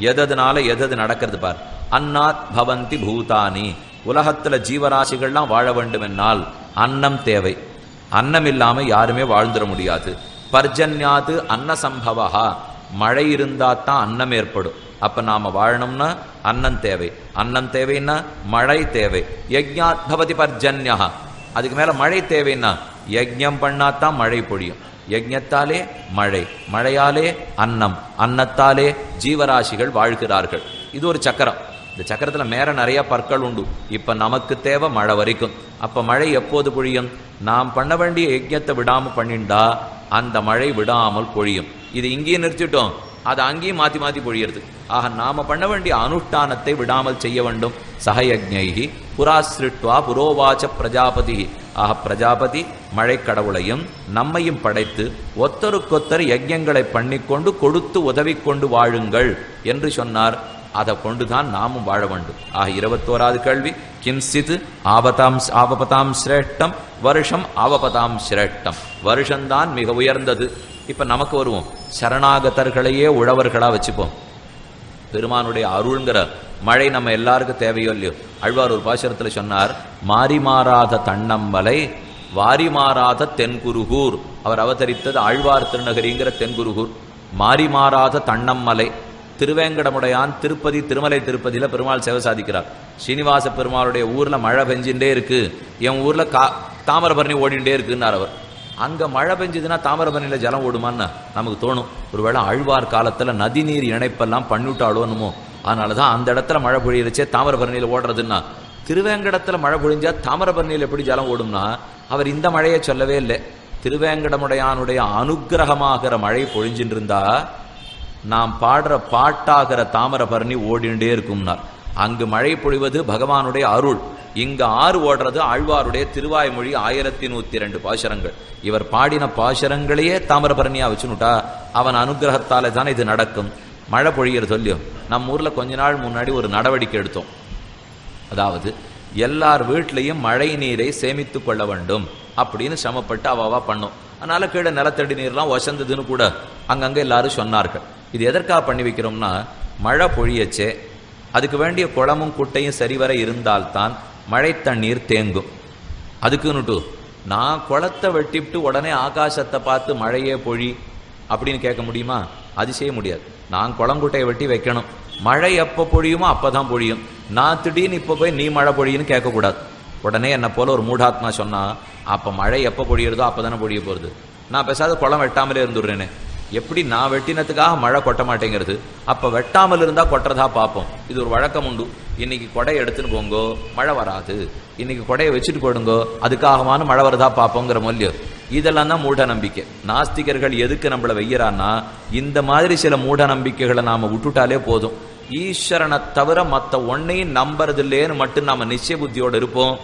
எததுனால எதது நடக்கிறது பார்? அன்னாத் பவந்தி பூதானி. உலகத்துல ஜீவராசிகள்லாம் வாழ வேண்டுமென்னால் அன்னம் தேவை. அன்னம் இல்லாம யாருமே வாழ்ந்துட முடியாது. பர்ஜன்யாது அன்ன சம்பவா மழை இருந்தா தான் அன்னம் ஏற்படும். அப்ப நாம வாழணும்னா அன்னம் தேவை. அன்னம் தேவைன்னா மழை தேவை. யஜ்யாத் பவதி பர்ஜன்யா அதுக்கு மேல மழை தேவைன்னா யஜ்யம் பண்ணாதான் மழை பொழியும். யஜ்ஞத்தாலே மழை மழையாலே அன்னம் அன்னத்தாலே ஜீவராசிகள் வாழ்கிறார்கள். இது ஒரு சக்கரம். இந்த சக்கரத்தில் மேல நிறைய பற்கள் உண்டு. இப்போ நமக்கு தேவை மழை வரைக்கும். அப்போ மழை எப்போது பொழியும்? நாம் பண்ண வேண்டிய யஜ்யத்தை விடாமல் பண்ணிண்டா அந்த மழை விடாமல் பொழியும். இது இங்கேயே நிறுத்திட்டோம். அதை அங்கேயும் மாத்தி மாத்தி பொழியறது. ஆக நாம பண்ண வேண்டிய அனுஷ்டானத்தை விடாமல் செய்ய வேண்டும். சகயஜ்ஞைகி புராசிருட்வா புரோவாச்ச பிரஜாபதி ஆக பிரஜாபதி மழை கடவுளையும் நம்மையும் படைத்து ஒத்தருக்கொத்தர் யஜ்யங்களை பண்ணிக்கொண்டு கொடுத்து உதவி கொண்டு வாழுங்கள் என்று சொன்னார். அதை கொண்டுதான் நாமும் வாழ வேண்டும். ஆக இருபத்தோராது கேள்வி. கிம்சித் ஆபதாம் ஆபபதாம் சிரேஷ்டம் வருஷம் ஆபபதாம் சிரேஷ்டம் வருஷம்தான் மிக உயர்ந்தது. இப்ப நமக்கு வருவோம். சரணாகதர்களையே உழவர்களா வச்சுப்போம். பெருமானுடைய அருள்ங்கிற மழை நம்ம எல்லாருக்கும் தேவையோ இல்லையோ. அழ்வார் ஒரு பாசுரத்துல சொன்னார் மாறி மாறாத தன்னம்பலை வாரி மாறாத தென்குருகூர். அவர் அவதரித்தது ஆழ்வார் திருநகரிங்கிற தென்குருகூர். மாறி மாறாத தன்னம்மலை திருவேங்கடமுடையான் திருப்பதி திருமலை திருப்பதியில் பெருமாள் சேவை சாதிக்கிறார். ஸ்ரீனிவாச பெருமாளுடைய ஊரில் மழை பெஞ்சுட்டே இருக்கு. என் ஊரில் கா தாமிரபரணி ஓடிண்டே இருக்குன்னார் அவர். அங்கே மழை பெஞ்சதுன்னா தாமிரபரணியில் ஜலம் ஓடுமான்னு நமக்கு தோணும். ஒருவேளை ஆழ்வார் காலத்தில் நதிநீர் இணைப்பெல்லாம் பண்ணிவிட்டாழோணுமோ அதனால தான் அந்த இடத்துல மழை பொழியறச்சே தாமிரபரணியில் ஓடுறதுன்னா. திருவேங்கடத்தில் மழை பொழிஞ்சா தாமிரபரணியில் எப்படி ஜலம் ஓடும்னா அவர் இந்த மழையை சொல்லவே இல்லை. திருவேங்கடமுடையானுடைய அனுக்கிரகமாகிற மழை பொழிஞ்சின்னு இருந்தா நாம் பாடுற பாட்டாகிற தாமிரபரணி ஓடிண்டே இருக்கும்னார். அங்கு மழை பொழிவது பகவானுடைய அருள். இங்க ஆறு ஓடுறது ஆழ்வாருடைய திருவாய்மொழி ஆயிரத்தி நூத்தி ரெண்டு பாசுரங்கள். இவர் பாடின பாசுரங்களையே தாமிரபரணியா வச்சுனுட்டா அவன் அனுகிரகத்தாலே தான் இது நடக்கும். மழை பொழிகிற சொல்லியும் நம்ம ஊர்ல கொஞ்ச நாள் முன்னாடி ஒரு நடவடிக்கை எடுத்தோம். அதாவது எல்லார் வீட்லையும் மழை நீரை சேமித்து கொள்ள வேண்டும் அப்படின்னு சிரமப்பட்டு அவாவா பண்ணும். அதனால கீழே நிலத்தடி நீர்லாம் ஒசந்ததுன்னு கூட அங்கங்க எல்லாரும் சொன்னார்கள். இது எதற்காக பண்ணி வைக்கிறோம்னா மழை பொழியச்சே அதுக்கு வேண்டிய குளமும் குட்டையும் சரிவர இருந்தால்தான் மழை தண்ணீர் தேங்கும் அதுக்குன்னுட்டு நான் குளத்தை வெட்டிவிட்டு உடனே ஆகாசத்தை பார்த்து மழையே பொழி அப்படின்னு கேட்க முடியுமா? அது செய்ய முடியாது. நான் குளங்குட்டையை வெட்டி வைக்கணும். மழை எப்போ பொழியுமோ அப்போ தான் பொழியும். நான் திடீர்னு இப்போ போய் நீ மழை பொழியுன்னு கேட்கக்கூடாது. உடனே என்னை போல ஒரு மூடாத்மா சொன்னால் அப்போ மழை எப்போ பொழியிறதோ அப்போ தானே பொழிய போகிறது நான் பேசாத குளம் வெட்டாமலே இருந்துடுறேனே. எப்படி நான் வெட்டினத்துக்காக மழை கொட்ட மாட்டேங்கிறது? அப்போ வெட்டாமல் இருந்தால் கொட்டுறதா பார்ப்போம். இது ஒரு வழக்கம் உண்டு. இன்னைக்கு கொடையை எடுத்துன்னு போங்கோ மழை வராது. இன்னைக்கு கொடையை வச்சுட்டு போடுங்கோ அதுக்காகமான மழை வருதா பார்ப்போங்கிற மொழியம் இதெல்லாம் தான் மூட நம்பிக்கை நாஸ்திகர்கள் எதுக்கு நம்மளை வெய்யறான்னா இந்த மாதிரி சில மூட நம்பிக்கைகளை நாம் விட்டுட்டாலே போதும். ஈஸ்வரனை தவிர மற்ற ஒன்னையும் நம்புறதில்லேன்னு மட்டும் நாம நிச்சய புத்தியோடு இருப்போம்.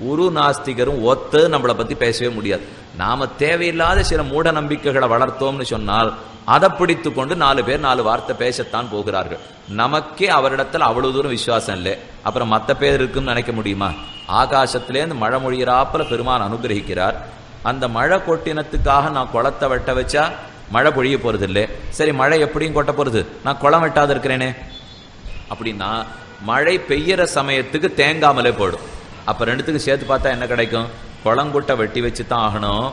ஒரு நாஸ்திகரும் ஒத்து நம்மளை பத்தி பேசவே முடியாது. நாம தேவையில்லாத சில மூட நம்பிக்கைகளை வளர்த்தோம்னு சொன்னால் அதை பிடித்து கொண்டு நாலு பேர் நாலு வார்த்தை பேசத்தான் போகிறார்கள். நமக்கே அவரிடத்தில் அவ்வளவு தூரம் விசுவாசம் இல்லை. அப்புறம் மத்த பேர் இருக்குன்னு நினைக்க முடியுமா? ஆகாசத்திலேருந்து மழை மொழியிறாப்புல பெருமான் அனுகிரகிக்கிறார். அந்த மழை கொட்டினத்துக்காக நான் குளத்தை வெட்ட வச்சா மழை பொழிய போறது இல்லை சரி மழை எப்படியும் கொட்ட போறது? நான் குளம் வெட்டாது இருக்கிறேனே. அப்படின்னா மழை பெய்யற சமயத்துக்கு தேங்காமலே போடும். அப்போ ரெண்டுத்துக்கும் சேர்த்து பார்த்தா என்ன கிடைக்கும்? குளங்குட்டை வெட்டி வச்சு தான் ஆகணும்.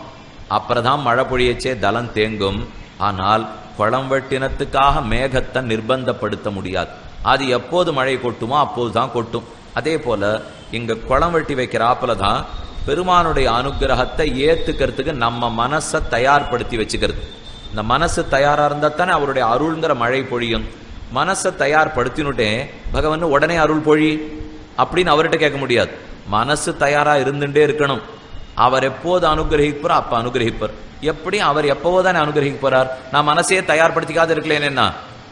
அப்புறம் தான் மழை பொழியச்சே தலம் தேங்கும். ஆனால் குளம் வெட்டினத்துக்காக மேகத்தை நிர்பந்தப்படுத்த முடியாது. அது எப்போது மழை கொட்டுமோ அப்போது தான் கொட்டும். அதே போல இங்க குளம் வெட்டி வைக்கிறாப்புல தான் பெருமானுடைய அனுகிரகத்தை ஏத்துக்கிறதுக்கு நம்ம மனசை தயார்படுத்தி வச்சுக்கிறது. இந்த மனசு தயாரா இருந்தா தானே அவருடைய அருள்ங்கிற மழை பொழியும். மனசை தயார்படுத்தினுட்டே பகவான் உடனே அருள் பொழி அப்படின்னு அவர்கிட்ட கேட்க முடியாது. மனசு தயாரா இருந்துட்டே இருக்கணும். அவர் எப்போது அனுகிரகிப்பார் அப்ப அனுகிரகிப்பார். எப்படி அவர் எப்பவோ தானே அனுகிரகிக்க போறார்? நான் மனசையே தயார்படுத்திக்காது இருக்கலேன்னா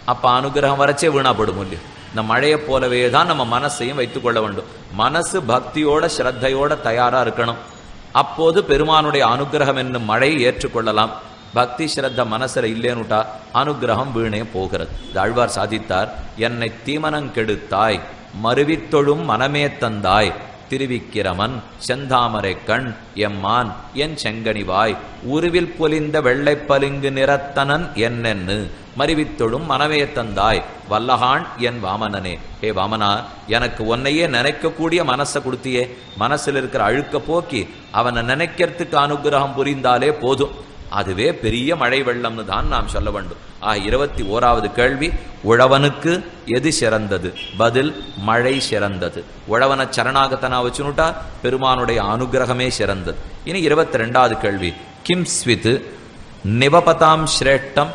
அப்ப அனுகிரகம் வரச்சே வீணாப்படும் இல்லையோ? இந்த மழையை போலவே தான் நம்ம மனசையும் வைத்துக் கொள்ள வேண்டும். மனசு பக்தியோட ஸ்ரத்தையோட தயாரா இருக்கணும். அப்போது பெருமானுடைய அனுகிரகம் என்னும் மழையை ஏற்றுக்கொள்ளலாம். பக்தி ஸ்ரத்த மனசுல இல்லேனுட்டா அனுகிரகம் வீணே போகிறது. தாழ்வார் ஆழ்வார் சாதித்தார் என்னை தீமனங்கெடுத்தாய் மருவித்தொழும் மனமே தந்தாய் திருவிக்கிரமன் செந்தாமரை கண் எம்மான் என் செங்கனிவாய் உருவில் பொலிந்த வெள்ளை பளிங்கு நிறத்தனன் என்னென்னு மறிவித்தொழும் மனமே தந்தாய் வல்லகான் என் வாமனனே. ஹே வாமனா எனக்கு உன்னையே நினைக்கக்கூடிய மனசை கொடுத்தியே. மனசுல இருக்கிற அழுக்க போக்கி அவனை நினைக்கிறதுக்கு அனுகிரகம் புரிந்தாலே போதும். அதுவே பெரிய மழை வெள்ளம்னு தான் நாம் சொல்ல வேண்டும். ஆ இருபத்தி ஓராவது கேள்வி. உழவனுக்கு எது சிறந்தது? பதில் மழை சிறந்தது. உழவனை சரணாகத்தனா வச்சுனுட்டா பெருமானுடைய அனுகிரகமே சிறந்தது. இனி இருபத்தி ரெண்டாவது கேள்வி. கிம் ஸ்வித் நிவபதாம் சிரேஷ்டம்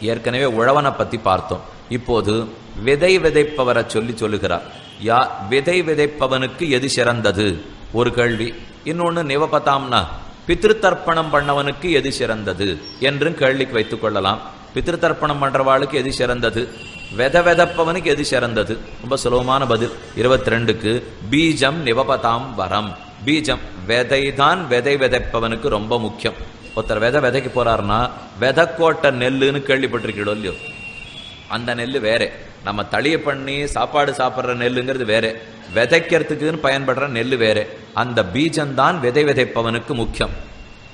ஏற்கனவே உழவனை பற்றி பார்த்தோம். இப்போது விதை விதைப்பவரை சொல்லி சொல்லுகிறார். யா விதை விதைப்பவனுக்கு எது சிறந்தது? ஒரு கேள்வி. இன்னொன்று நிவபதாம்னா பித்திருத்தர்ப்பணம் பண்ணவனுக்கு எது சிறந்தது? என்றும் கேள்விக்கு வைத்துக் கொள்ளலாம். பித்திருத்தர்ப்பணம் பண்றவாளுக்கு எது சிறந்தது? வெத வெதப்பவனுக்கு எது சிறந்தது? ரொம்ப சுலபமான பதில். இருபத்தி ரெண்டுக்கு பீஜம் நிவபதாம் வரம். பீஜம் விதை தான் விதை விதைப்பவனுக்கு ரொம்ப முக்கியம். ஒருத்தர் விதை விதைக்கு போறாருன்னா விதைக்கோட்டை நெல்லுன்னு கேள்விப்பட்டிருக்கீங்களோ இல்லையோ? அந்த நெல் வேற. நம்ம தளிய பண்ணி சாப்பாடு சாப்பிட்ற நெல்லுங்கிறது வேற. விதைக்கிறதுக்குன்னு பயன்படுற நெல் வேற. அந்த பீஜம்தான் விதை விதைப்பவனுக்கு முக்கியம்.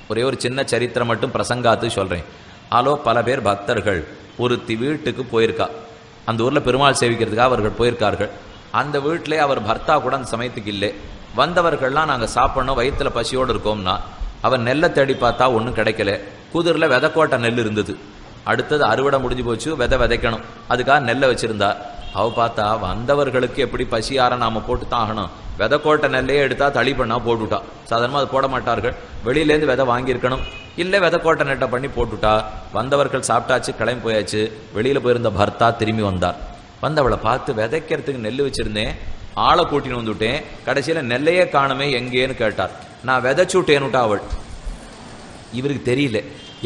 ஒரே ஒரு சின்ன சரித்திரம் மட்டும் பிரசங்காத்து சொல்றேன். ஆலோ பல பேர் பக்தர்கள் ஒருத்தி வீட்டுக்கு போயிருக்கா. அந்த ஊரில் பெருமாள் சேவிக்கிறதுக்காக அவர்கள் போயிருக்கார்கள். அந்த வீட்டிலே அவர் பர்த்தா கூட அந்த சமயத்துக்கு இல்லை. வந்தவர்கள்லாம் நாங்கள் சாப்பிட்ணும் வயிற்றில் பசியோடு இருக்கோம்னா அவர் நெல்லை தேடி பார்த்தா ஒன்றும் கிடைக்கல. குதிரில் விதைக்கோட்டை நெல் இருந்தது. அடுத்தது அறுவடை முடிஞ்சு போச்சு விதை விதைக்கணும். அதுக்காக நெல்லை வச்சுருந்தா. அவ பார்த்தா வந்தவர்களுக்கு எப்படி பசியார நாம் போட்டு தான் ஆகணும். விதைக்கோட்டை நெல்லையே எடுத்தால் தளி பண்ணால் போட்டுவிட்டா சாதாரணமாக அது போட மாட்டார்கள். வெளியிலேருந்து விதை வாங்கியிருக்கணும். இல்லை விதைக்கோட்டை நெட்டை பண்ணி போட்டுட்டா வந்தவர்கள் சாப்பிட்டாச்சு கிளம்பி போயாச்சு வெளியில் போயிருந்த பர்த்தா திரும்பி வந்தார். வந்தவளை பார்த்து விதைக்கிறதுக்கு நெல் வச்சிருந்தேன் ஆளை கூட்டின்னு வந்துவிட்டேன் கடைசியில் நெல்லையே காணுமே எங்கேன்னு கேட்டார். நான் விதைச்சுட்டேன்னுட்டா அவள். இவருக்கு தெரியல.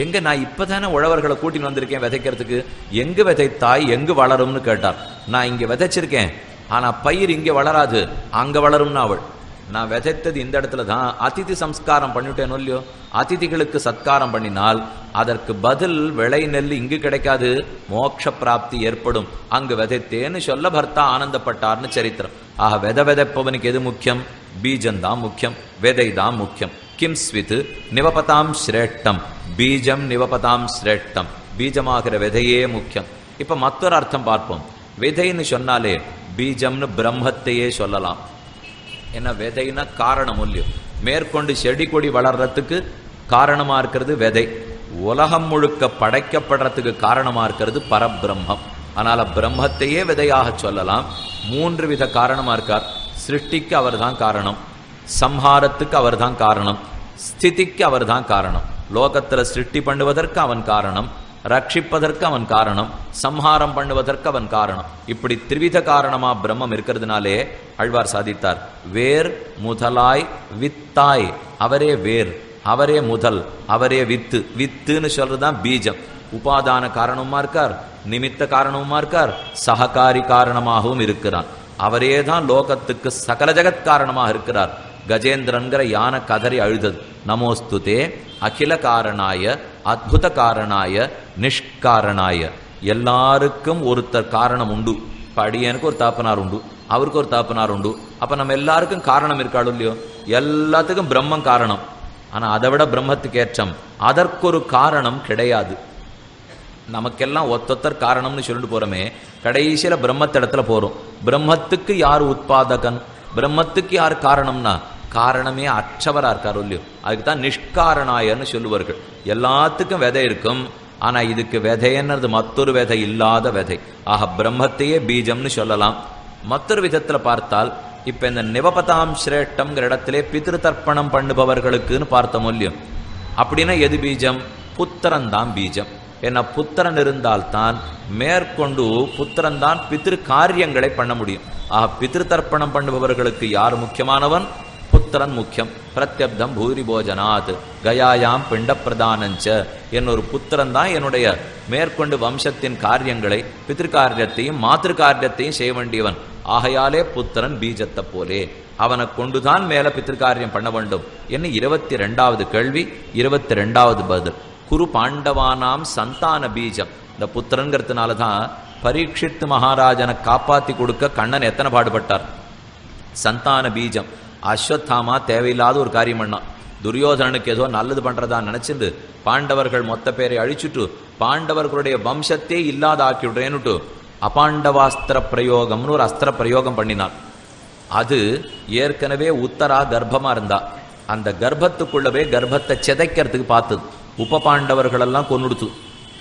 எங்கே நான் இப்போ தானே உழவர்களை கூட்டின்னு வந்திருக்கேன் விதைக்கிறதுக்கு? எங்கு விதைத்தாய் எங்கு வளரும்னு கேட்டார். நான் இங்கே விதைச்சிருக்கேன் ஆனால் பயிர் இங்கே வளராது அங்கே வளரும்னு அவள். நான் விதைத்தது இந்த இடத்துல தான். அதிதி சம்ஸ்காரம் பண்ணிவிட்டேனோ இல்லையோ? அதிதிகளுக்கு சத்காரம் பண்ணினால் அதற்கு பதில் விளை நெல் இங்கு கிடைக்காது. மோட்ச பிராப்தி ஏற்படும். அங்கு விதைத்தேன்னு சொல்ல பர்த்தா ஆனந்தப்பட்டார்னு சரித்திரம். ஆக வித விதைப்பவனுக்கு எது முக்கியம்? பீஜம் தான் முக்கியம். விதை தான் முக்கியம். கிம் ஸ்வித் நிவபதாம் சிரேஷ்டம் பீஜம் நிவபதாம் சிரேஷ்டம் பீஜமாகிற விதையே முக்கியம். இப்ப மற்றொரு அர்த்தம் பார்ப்போம். விதைன்னு சொன்னாலே பீஜம்னு பிரம்மத்தையே சொல்லலாம். என்ன விதைனா காரணம் இல்லையோ மேற்கொண்டு செடி கொடி வளர்றதுக்கு காரணமா இருக்கிறது விதை. உலகம் முழுக்க படைக்கப்படுறதுக்கு காரணமா இருக்கிறது பரபிரம்மம். அதனால பிரம்மத்தையே விதையாக சொல்லலாம். மூன்று வித காரணமா இருக்கார். சிருஷ்டிக்கு அவர்தான் காரணம். சம்ஹாரத்துக்கு அவர்தான் காரணம். ஸ்திதிக்கு அவர் தான் காரணம். லோகத்துல சிருஷ்டி பண்ணுவதற்கு அவன் காரணம். ரட்சிப்பதற்கு அவன் காரணம் சம்ஹாரம் பண்ணுவதற்கு அவன் காரணம். இப்படி திரிவித காரணமா பிரம்மம் இருக்கிறதுனாலே அழ்வார் சாதித்தார் வேர் முதலாய் வித்தாய் அவரே வேர் அவரே முதல் அவரே வித்து. வித்துன்னு சொல்றதுதான் பீஜம். உபாதான காரணமா இருக்கார் நிமித்த காரணமா இருக்கார் சககாரி காரணமாகவும் இருக்கிறான். அவரே தான் லோகத்துக்கு சகல ஜகத் காரணமாக இருக்கிறார். கஜேந்திரன்கிற யானை கதறி அழுதது. நமோஸ்துதே அகில காரணாய அத்புத காரணாய நிஷ்காரணாய. எல்லாருக்கும் ஒருத்தர் காரணம் உண்டு. படியனுக்கு ஒரு தாப்பனார் உண்டு. அவருக்கு ஒரு தாப்பனார் உண்டு. அப்ப நம்ம எல்லாருக்கும் காரணம் இருக்காளோ இல்லையோ? எல்லாத்துக்கும் பிரம்மம் காரணம். ஆனா அதை விட பிரம்மத்துக்கு ஏற்றம் அதற்கொரு காரணம் கிடையாது. நமக்கெல்லாம் ஒத்தொத்தர் காரணம்னு சொல்லிட்டு போறோமே. கடைசியில பிரம்மத்திடத்துல போறோம். பிரம்மத்துக்கு யார் உத்பாதகன் பிரம்மத்துக்கு யார் காரணம்னா காரணமே அற்றவராக இருக்கார் இல்லையோ? அதுக்கு தான் நிஷ்காரணாயர்னு சொல்லுவார்கள். எல்லாத்துக்கும் விதை இருக்கும். ஆனால் இதுக்கு விதைன்றது மற்றொரு விதை இல்லாத விதை. ஆக பிரம்மத்தையே பீஜம்னு சொல்லலாம். மற்றொரு விதத்தில் பார்த்தால் இப்போ இந்த நிவபதாம் சிரேட்டம்ங்கிற இடத்திலே பித்ரு தர்ப்பணம் பண்ணுபவர்களுக்குன்னு பார்த்தோம் இல்லையோ? அப்படின்னா எது பீஜம்? புத்திரன் தான் பீஜம். ஏன்னா புத்திரன் இருந்தால்தான் மேற்கொண்டு புத்திரன் தான் பித்திரு காரியங்களை பண்ண முடியும். ஆக பித்ரு தர்ப்பணம் பண்ணுபவர்களுக்கு யார் முக்கியமானவன்? புத்திரன் முக்கியம். பிரத்யப்தம் பூரி போஜனாத் கயாயாம் பிண்ட பிரதானஞ்ச என்னொரு புத்திரன் தான் என்னுடைய மேற்கொண்டு வம்சத்தின் காரியங்களை பித்திருக்காரியத்தையும் மாத்திரு காரியத்தையும் செய்ய வேண்டியவன். ஆகையாலே புத்திரன் பீஜத்தை போலே. அவனை கொண்டுதான் மேல பித்திருக்காரியம் பண்ண வேண்டும். என்ன இருபத்தி ரெண்டாவது கேள்வி இருபத்தி ரெண்டாவது பதில். குரு பாண்டவானாம் சந்தான பீஜம். இந்த புத்திரங்கிறதுனால தான் பரீட்சித்து மகாராஜனை காப்பாத்தி கொடுக்க கண்ணன் எத்தனை பாடுபட்டார்? சந்தான பீஜம். அஸ்வத்தாமா தேவையில்லாத ஒரு காரியம் பண்ணான். துரியோதனனுக்கு ஏதோ நல்லது பண்றதா நினைச்சிருந்து பாண்டவர்கள் மொத்த பேரை அழிச்சுட்டு பாண்டவர்களுடைய வம்சத்தே இல்லாத ஆக்கிவிடுறேன்னுட்டு அபாண்டவாஸ்திர பிரயோகம்னு ஒரு அஸ்திர பிரயோகம் பண்ணினான். அது ஏற்கனவே உத்தரா கர்ப்பமா இருந்தா. அந்த கர்ப்பத்துக்குள்ளவே கர்ப்பத்தை சிதைக்கிறதுக்கு பார்த்தது. உப பாண்டவர்களெல்லாம் கொன்னுடுத்து.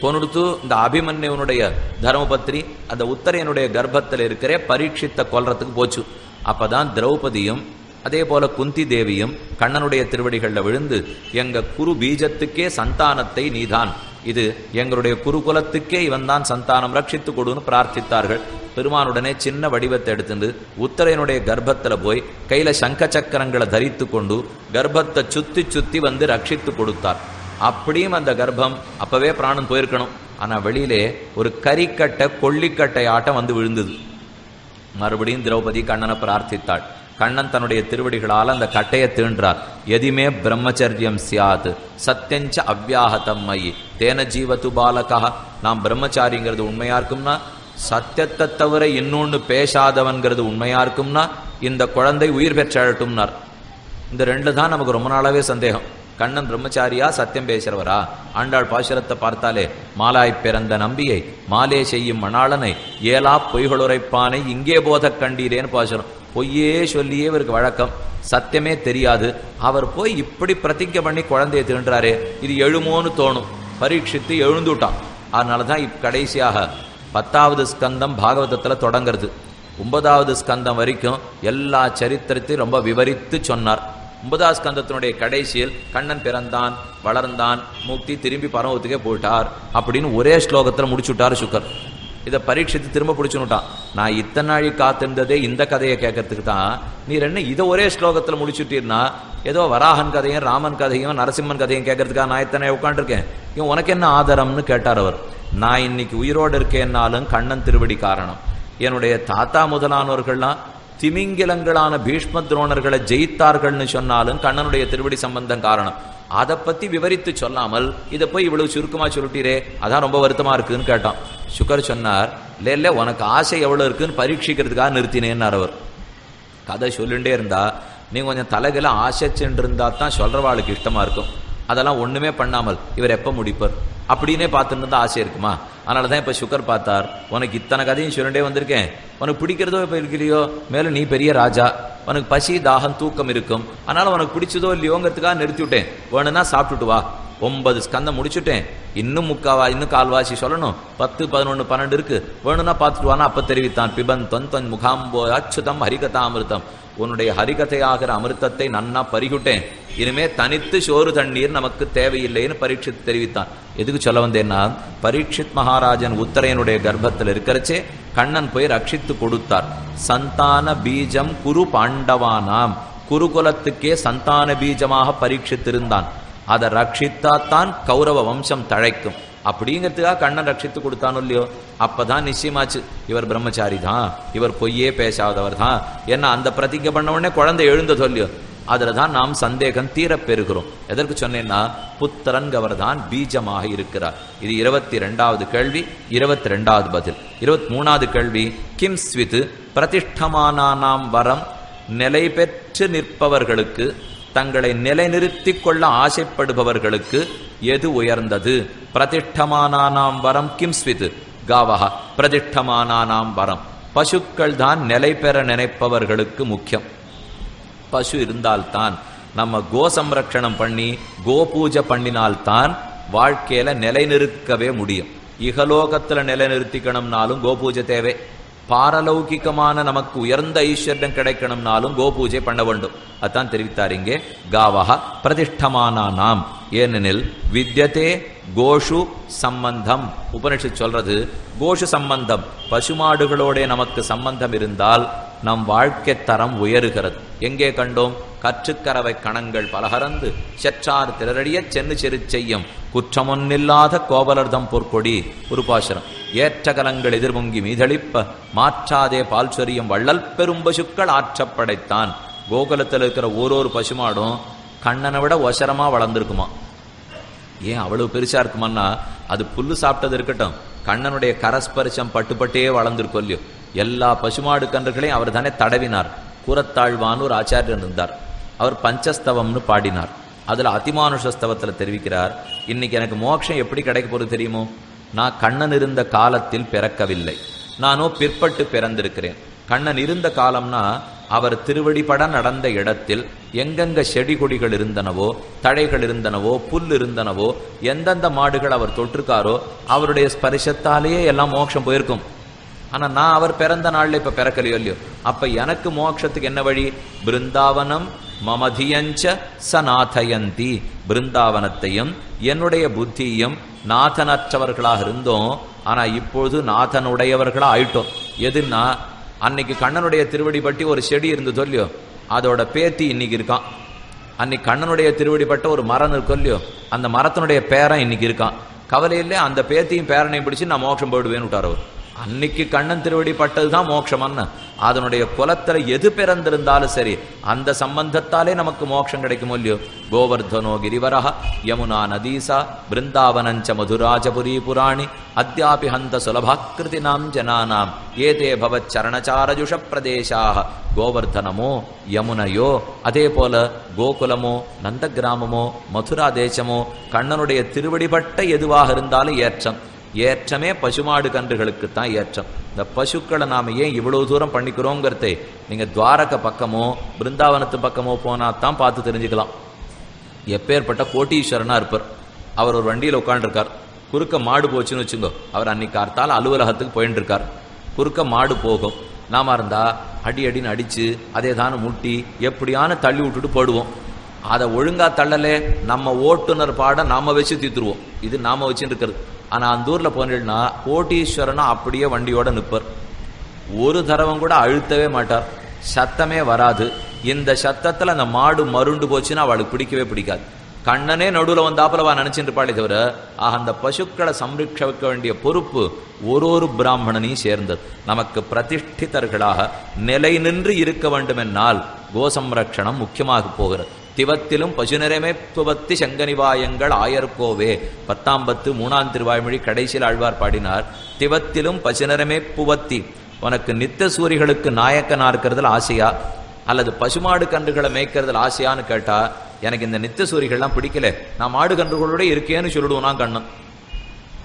கொன்னுடுத்து இந்த அபிமன்யுனுடைய தர்மபத்ரி அந்த உத்தரையனுடைய கர்ப்பத்தில் இருக்கிற பரீட்சித்த கொல்றதுக்கு போச்சு. அப்பதான் திரௌபதியும் அதே போல குந்தி தேவியும் கண்ணனுடைய திருவடிகளில் விழுந்து எங்க குரு பீஜத்துக்கே சந்தானத்தை நீதான். இது எங்களுடைய குருகுலத்துக்கே இவன் தான் சந்தானம் ரட்சித்து கொடுன்னு பிரார்த்தித்தார்கள். பெருமானுடனே சின்ன வடிவத்தை எடுத்துட்டு உத்தரையனுடைய கர்ப்பத்துல போய் கையில சங்க சக்கரங்களை தரித்து கொண்டு கர்ப்பத்தை சுத்தி சுத்தி வந்து ரட்சித்து கொடுத்தார். அப்படியும் அந்த கர்ப்பம் அப்பவே பிராணம் போயிருக்கணும். ஆனா வெளியிலே ஒரு கரிக்கட்டை கொல்லிக்கட்டை ஆட்டம் வந்து விழுந்தது. மறுபடியும் திரௌபதி கண்ணனை பிரார்த்தித்தாள். கண்ணன் தன்னுடைய திருவடிகளால் அந்த கட்டையை தீண்டார். எதிமே பிரம்மச்சரியம் சியாத். சத்தியஞ்ச அவ்யாஹதம் மயி. தேன ஜீவத்து பாலகா. நாம் பிரம்மச்சாரிங்கிறது உண்மையா இருக்கும்னா? சத்தியத்தை தவிர இன்னொன்னு பேசாதவன்கிறது உண்மையா இருக்கும்னா? இந்த குழந்தை உயிர் பெற்றழட்டும்னார். இந்த ரெண்டு தான் நமக்கு ரொம்ப நாளாவே சந்தேகம். கண்ணன் பிரம்மச்சாரியா சத்தியம் பேசுறவரா? ஆண்டாள் பாசுரத்தை பார்த்தாலே மாலாய் பிறந்த நம்பியை மாலே செய்யும் மணாளனை ஏலா பொய்களுரைப்பானை இங்கே போதக் கண்டீரேன்னு பாசுரம். பொய்யே சொல்லியே இவருக்கு வழக்கம். சத்தியமே தெரியாது. அவர் போய் இப்படி பிரதிஜை பண்ணி குழந்தையை தின்றாரே இது எழுமோன்னு தோணும். பரீட்சித்து எழுந்துட்டான். அதனால தான் இப்ப கடைசியாக பத்தாவது ஸ்கந்தம் பாகவதத்தில் தொடங்கிறது. ஒன்பதாவது ஸ்கந்தம் வரைக்கும் எல்லா சரித்திரத்தையும் ரொம்ப விவரித்து சொன்னார். ஒன்பதாவது ஸ்கந்தத்தினுடைய கடைசியில் கண்ணன் பிறந்தான் வளர்ந்தான் முக்தி திரும்பி பரவத்துக்கே போயிட்டார் அப்படின்னு ஒரே ஸ்லோகத்தில் முடிச்சுட்டார் சுக்கர். இதை பரீட்சித்து திரும்ப பிடிச்சுனுட்டான் நான் இத்தனை நாழி காத்திருந்ததே இந்த கதையை கேட்கறதுக்கு தான். நீர் என்ன இதை ஒரே ஸ்லோகத்தில் முடிச்சுட்டீர்னா ஏதோ வராகன் கதையும் ராமன் கதையும் நரசிம்மன் கதையும் கேட்கறதுக்காக நான் இத்தனை உட்காந்துருக்கேன் இவன் உனக்கு என்ன ஆதாரம்னு கேட்டார் அவர். நான் இன்னைக்கு உயிரோடு இருக்கேன்னாலும் கண்ணன் திருவடி காரணம். என்னுடைய தாத்தா முதலானவர்கள்லாம் திமிங்கிலங்களான பீஷ்ம துரோணர்களை ஜெயித்தார்கள்னு சொன்னாலும் கண்ணனுடைய திருவடி சம்பந்தம் காரணம். அதை பத்தி விவரித்து சொல்லாமல் இதை போய் இவ்வளவு சுருக்கமா சொல்லிட்டீரே அதான் ரொம்ப வருத்தமா இருக்குன்னு கேட்டான். சுகர் சொன்னார் இல்ல உனக்கு ஆசை எவ்வளவு இருக்குன்னு பரீட்சிக்கிறதுக்காக நிறுத்தினேன்னார் அவர். கதை சொல்லிண்டே இருந்தா நீ கொஞ்சம் தலைகளை ஆசைச்சுட்டு இருந்தா தான் சொல்றவாளுக்கு இஷ்டமா இருக்கும். அதெல்லாம் ஒண்ணுமே பண்ணாமல் இவர் எப்ப முடிப்பார்? அப்படின்னே பார்த்துட்டு இருந்தா ஆசை இருக்குமா? அதனால தான் இப்ப சுகர் பார்த்தார். உனக்கு இத்தனை கதையும் சொல்லிட்டே வந்திருக்கேன். உனக்கு பிடிக்கிறதோ இப்ப இருக்கிறியோ? மேலும் நீ பெரிய ராஜா. உனக்கு பசி தாகம் தூக்கம் இருக்கும். அதனால உனக்கு பிடிச்சதோ இல்லையோங்கிறதுக்காக நிறுத்தி விட்டேன். வேணும்னா சாப்பிட்டுட்டு வா. ஒன்பது ஸ்கந்தம் முடிச்சுட்டேன். இன்னும் முக்காவா இன்னும் கால்வாசி சொல்லணும். பத்து பதினொன்று பன்னெண்டு இருக்கு. வேணும்னா பார்த்துட்டு வானா அப்ப தெரிவித்தான். பிபன் தொன் தொன் முகாம்போ அச்சுதம் ஹரிகதாமிருத்தம் உன்னுடைய ஹரிகதையாகிற அமிர்தத்தை நன்னா பறிகுட்டேன். இனிமே தனித்து சோறு தண்ணீர் நமக்கு தேவையில்லைன்னு பரீட்சித் தெரிவித்தான். எதுக்கு சொல்ல வந்தேன்னா பரீட்சித் மகாராஜன் உத்தரையனுடைய கர்ப்பத்தில் இருக்கிறச்சே கண்ணன் போய் ரட்சித்து கொடுத்தார். சந்தான பீஜம் குரு பாண்டவானாம். குருகுலத்துக்கே சந்தான பீஜமாக பரீட்சித்திருந்தான். அதை ரட்சித்தாத்தான் கௌரவ வம்சம் தழைக்கும். அப்படிங்கிறதுக்காக கண்ணன் ரட்சித்து கொடுத்தானோ இல்லையோ? அப்பதான் நிச்சயமாச்சு இவர் பிரம்மச்சாரி தான் இவர் பொய்யே பேசாதவர் தான். ஏன்னா அந்த பிரதிஜை பண்ண உடனே குழந்தை எழுந்ததோ இல்லையோ? அதில் தான் நாம் சந்தேகம் தீரப்பெறுகிறோம் எதற்கு சொன்னேன்னா புத்திரன்கவர் தான் பீஜமாக இருக்கிறார். இது இருபத்தி ரெண்டாவது கேள்வி இருபத்தி ரெண்டாவது பதில். இருபத்தி மூணாவது கேள்வி கிம் ஸ்வித் பிரதிஷ்டமானானாம் வரம் நிலை பெற்று நிற்பவர்களுக்கு தங்களை நிலைநிறுத்தி கொள்ள ஆசைப்படுபவர்களுக்கு எது உயர்ந்தது? பிரதிஷ்டமானானாம் வரம் கிம்ஸ்வித் காவஹா பிரதிஷ்டமானானாம் வரம். பசுக்கள் தான் நிலை பெற நினைப்பவர்களுக்கு முக்கியம். பசு இருந்தால்தான் நம்ம கோ சம்ரக்ஷணம் பண்ணி கோ பூஜை பண்ணினால்தான் வாழ்க்கையில நிலைநிறுக்கவே முடியும். இகலோகத்துல நிலைநிறுத்திக்கணும்னாலும் கோ பூஜை தேவை. பாரலௌகிகமான நமக்கு உயர்ந்த ஐஸ்வர்யம் கிடைக்கணும்னாலும் கோபூஜை பண்ண வேண்டும். அதான் தெரிவித்தார் இங்கே. காவஹா பிரதிஷ்டமானா நாம் ஏனெனில் வித்தியதே கோஷு சம்பந்தம். உபனிஷத் சொல்றது கோஷு சம்பந்தம். பசுமாடுகளோட நமக்கு சம்பந்தம் இருந்தால் நம் வாழ்க்கை தரம் உயருகிறது. எங்கே கண்டோம்? கற்றுக்கறவை கணங்கள் பலகரந்து செற்றார் திரடியச் சென்னு செரு செய்யும். குற்றமொன்னில்லாத கோபலர்தம் பொற்கொடி. உருபாசுரம் ஏற்ற கலங்கள் எதிர்பொங்கி மீதளிப்ப மாற்றாதே பால் சொரியும் வள்ளல் பெரும் பசுக்கள் ஆற்றப்படைத்தான் கோகுலத்தில் இருக்கிற ஓரொரு பசுமாடும் கண்ணனை விட ஒசரமா வளர்ந்துருக்குமா? ஏன் அவ்வளவு பெருசா இருக்குமான்னா அது புல்லு சாப்பிட்டது இருக்கட்டும். கண்ணனுடைய கரஸ்பரிசம் பட்டுப்பட்டே வளர்ந்துருக்கும் இல்லையோ. எல்லா பசுமாடு கன்றுகளையும் அவர் தானே தடவினார். கூறத்தாழ்வான்னு ஒரு ஆச்சாரியர் இருந்தார். அவர் பஞ்சஸ்தவம்னு பாடினார். அதுல அதிமானுஷஸ்தவத்துல தெரிவிக்கிறார் இன்னைக்கு எனக்கு மோட்சம் எப்படி கிடைக்க போறது தெரியுமோ? நான் கண்ணன் இருந்த காலத்தில் பிறக்கவில்லை. நானோ பிற்பட்டு பிறந்திருக்கிறேன். கண்ணன் இருந்த காலம்னா அவர் திருவடிபட நடந்த இடத்தில் எங்கெங்க செடி கொடிகள் இருந்தனவோ தழைகள் இருந்தனவோ புல் இருந்தனவோ எந்தெந்த மாடுகள் அவர் தொட்டிருக்காரோ அவருடைய ஸ்பரிசத்தாலேயே எல்லாம் மோட்சம் போயிருக்கும். ஆனா நான் அவர் பிறந்த நாள்ல இப்ப பிறக்கலையோ இல்லையோ? அப்ப எனக்கு மோட்சத்துக்கு என்ன வழி? பிருந்தாவனம் மமதியஞ்ச சநாதயந்தி. பிருந்தாவனத்தையும் என்னுடைய புத்தியும் நாதனற்றவர்களாக இருந்தோம். ஆனா இப்பொழுது நாதனுடையவர்களா ஆயிட்டோம். எதுன்னா அன்னைக்கு கண்ணனுடைய திருவடி பட்டி ஒரு செடி இருந்து சொல்லியோ அதோட பேத்தி இன்னைக்கு இருக்கான். அன்னைக்கு கண்ணனுடைய திருவடிப்பட்ட ஒரு மரம் இருக்கும் இல்லையோ அந்த மரத்தினுடைய பேரன் இன்னைக்கு இருக்கான். கவலையிலே அந்த பேத்தியும் பேரனையும் பிடிச்சி நான் மோட்சம் போயிடுவேன்னு விட்டார் அவர். அன்னைக்கு கண்ணன் திருவடி மோட்சம் அண்ணன். அதனுடைய குலத்துல எது பிறந்திருந்தாலும் சரி அந்த சம்பந்தத்தாலே நமக்கு மோட்சம் கிடைக்கும் இல்லையோ? கோவர்தனோ கிரிவரஹ யமுனா நதீசா பிருந்தாவனஞ்ச மதுராஜபுரி புராணி அத்தியாபி ஹந்த சுலபாக்கிருதி நாம் ஜனானாம் ஏதே பவத் சரணச்சாரஜுஷ பிரதேசாக கோவர்தனமோ யமுனையோ அதே போல கோகுலமோ நந்த கிராமமோ மதுரா தேசமோ கண்ணனுடைய திருவடிபட்ட எதுவாக இருந்தாலும் ஏற்றம். ஏற்றமே பசுமாடு கன்றுகளுக்கு தான் ஏற்றம். இந்த பசுக்களை நாம் ஏன் இவ்வளவு தூரம் பண்ணிக்கிறோங்கிறதே நீங்கள் துவாரக பக்கமோ பிருந்தாவனத்து பக்கமோ போனால் தான் பார்த்து தெரிஞ்சுக்கலாம். எப்பேற்பட்ட கோட்டீஸ்வரனாக இருப்பார். அவர் ஒரு வண்டியில் உட்காந்துருக்கார் குறுக்க மாடு போச்சுன்னு வச்சுங்கோ அவர் அன்னைக்கு கார்த்தால அலுவலகத்துக்கு போயிட்டு இருக்கார் குறுக்க மாடு போகும். நாம இருந்தால் அடி அடின்னு அடித்து அதே தானே முட்டி எப்படியான தள்ளி விட்டுட்டு போடுவோம். அதை ஒழுங்காக தள்ளலே நம்ம ஓட்டுநர் பாட நாம வச்சு தீத்துருவோம். இது நாம வச்சுட்டு இருக்கிறது ஆனால் அந்த ஊரில் போனீங்கன்னா கோட்டீஸ்வரனா அப்படியே வண்டியோட நிற்பார் ஒரு தரவும் கூட அழுத்தவே மாட்டார். சத்தமே வராது. இந்த சத்தத்தில் அந்த மாடு மருண்டு போச்சுன்னா அவளுக்கு பிடிக்கவே பிடிக்காது. கண்ணனே நடுவில் வந்தாப்புலவா நினைச்சிட்டு தவிர ஆக அந்த பசுக்களை சம்ரட்சிக்க வேண்டிய பொறுப்பு ஒரு ஒரு பிராமணனையும் சேர்ந்தது. நமக்கு பிரதிஷ்டிதர்களாக நிலை நின்று இருக்க வேண்டுமென்னால் கோசம்ரட்சணம் முக்கியமாக போகிறது. திவத்திலும் பசுநரமே புவத்தி சங்கனிவாயங்கள் ஆயர்கோவே. பத்தாம் பத்து மூணாம் திருவாய்மொழி கடைசியில் ஆழ்வார் பாடினார் திவத்திலும் பசுநிறமே புவத்தி உனக்கு நித்த சூரிகளுக்கு நாயக்கனா இருக்கிறதுல ஆசையா? அல்லது பசுமாடு கன்றுகளை மேய்க்கிறதுல ஆசையான்னு கேட்டா எனக்கு இந்த நித்த சூரிகள்லாம் பிடிக்கல. நான் மாடு கன்றுகளோட இருக்கேன்னு சொல்லிடுவோம் நான் கண்ணன்.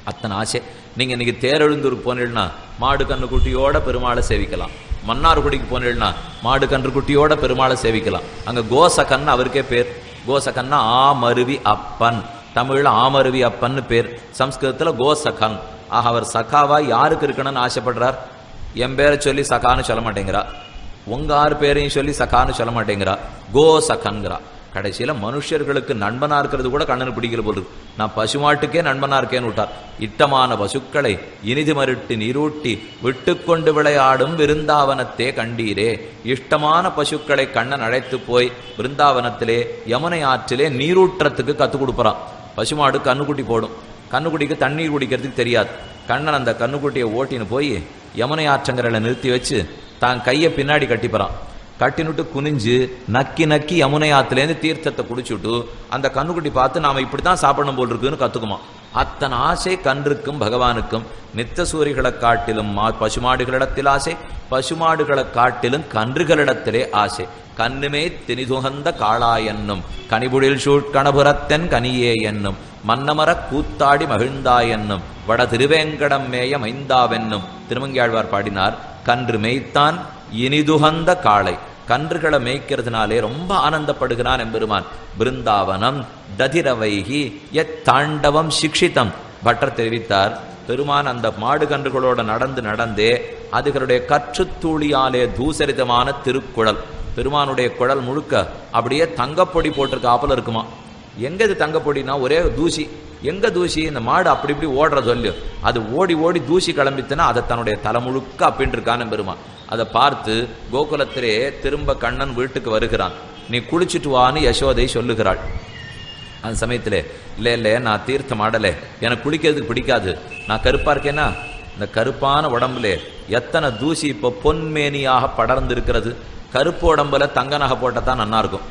அத்தனை ஆசை. நீங்க இன்னைக்கு தேரெழுந்தூருக்கு போனீங்கன்னா மாடு கன்றுக்குட்டியோட பெருமாளை சேவிக்கலாம். மன்னார்குடிக்கு போனீங்கன்னா மாடு கன்றுக்குட்டியோட பெருமாளை சேவிக்கலாம். அங்க கோசகன் அவருக்கே பேர். கோசகன்னா ஆமருவி அப்பன். தமிழ்ல ஆமருவி அப்பன்னு பேர். சம்ஸ்கிருதத்துல கோசகன். ஆக அவர் சகாவா யாருக்கு இருக்கணும்னு ஆசைப்படுறார்? என் பேரை சொல்லி சகான்னு சொல்ல மாட்டேங்கிறா. உங்க ஆறு பேரையும் சொல்லி சகான்னு சொல்ல மாட்டேங்கிறா. கோசகன்கிறா கடைசியில மனுஷர்களுக்கு நண்பனா இருக்கிறது கூட கண்ணனு பிடிக்கல பொருள் நான் பசுமாட்டுக்கே நண்பனா இருக்கேன்னு விட்டார். இட்டமான பசுக்களை இனிது மருட்டு நீரூட்டி விட்டுக்கொண்டு விளையாடும் விருந்தாவனத்தே கண்டீரே. இஷ்டமான பசுக்களை கண்ணன் அழைத்து போய் பிருந்தாவனத்திலே யமுனை ஆற்றிலே நீரூற்றத்துக்கு கற்றுக் கொடுப்பறான். பசுமாடு கண்ணுக்குட்டி போடும். கண்ணுக்குட்டிக்கு தண்ணீர் குடிக்கிறதுக்கு தெரியாது. கண்ணன் அந்த கண்ணுக்குட்டியை ஓட்டின்னு போய் யமுனை ஆற்றங்கரையில் நிறுத்தி வச்சு தான் கையை பின்னாடி கட்டிப்பறான். கட்டினுட்டு குனிஞ்சு நக்கி நக்கி யமுனை ஆத்துலேருந்து தீர்த்தத்தை குடிச்சுட்டு அந்த கண்ணுக்குட்டி பார்த்து நாம இப்படித்தான் சாப்பிடணும் போல் இருக்குன்னு கத்துக்குமா. அத்தனை ஆசை கன்றுக்கும் பகவானுக்கும் நித்த சூரிகளை காட்டிலும் மா- பசுமாடுகளிடத்தில் ஆசை பசுமாடுகளை காட்டிலும் கன்றுகளிடத்திலே ஆசை. கண்ணுமே தினிதுகந்த காளா என்னும் கனிபுடில் சூட்கணபுரத்தன் கனியே என்னும் மன்னமர கூத்தாடி மகிழ்ந்தா என்னும் வட திருவேங்கடம் மேய மைந்தாவென்னும் திருமங்கியாழ்வார் பாடினார் கன்று மேய்த்தான் இனிதுகந்த காளை. கன்றுகளை மேய்க்கிறதுனாலே ரொம்ப ஆனந்தப்படுகிறான் எம்பெருமான். பிருந்தாவனம் ததிரவைகி எத் தாண்டவம் சிக்ஷிதம். பட்டர் தெரிவித்தார் பெருமான் அந்த மாடு கன்றுகளோட நடந்து நடந்தே அதுகளுடைய கற்றுத்தூளியாலே தூசரிதமான திருக்குழல் பெருமானுடைய குழல் முழுக்க அப்படியே தங்கப்பொடி போட்டிருக்காப்புல இருக்குமா? எங்க இது தங்கப்பொடினா ஒரே தூசி. எங்க தூசி? இந்த மாடு அப்படி இப்படி ஓடுற சொல்லு. அது ஓடி ஓடி தூசி கிளம்பித்துனா அதை தன்னுடைய தலை முழுக்க அப்படின்ட்டு இருக்கான்னு பெருமான் அதை பார்த்து கோகுலத்திலே திரும்ப கண்ணன் வீட்டுக்கு வருகிறான். நீ குளிச்சுட்டு வான்னு யசோதை சொல்லுகிறாள். அந்த சமயத்தில் இல்லை இல்லை நான் தீர்த்தம் மாடலை எனக்கு குளிக்கிறதுக்கு பிடிக்காது. நான் கருப்பாக இருக்கேன்னா இந்த கருப்பான உடம்புல எத்தனை தூசி இப்போ பொன்மேனியாக படர்ந்து இருக்கிறது கருப்பு உடம்புல தங்க நகை போட்டால் தான் நன்னா இருக்கும்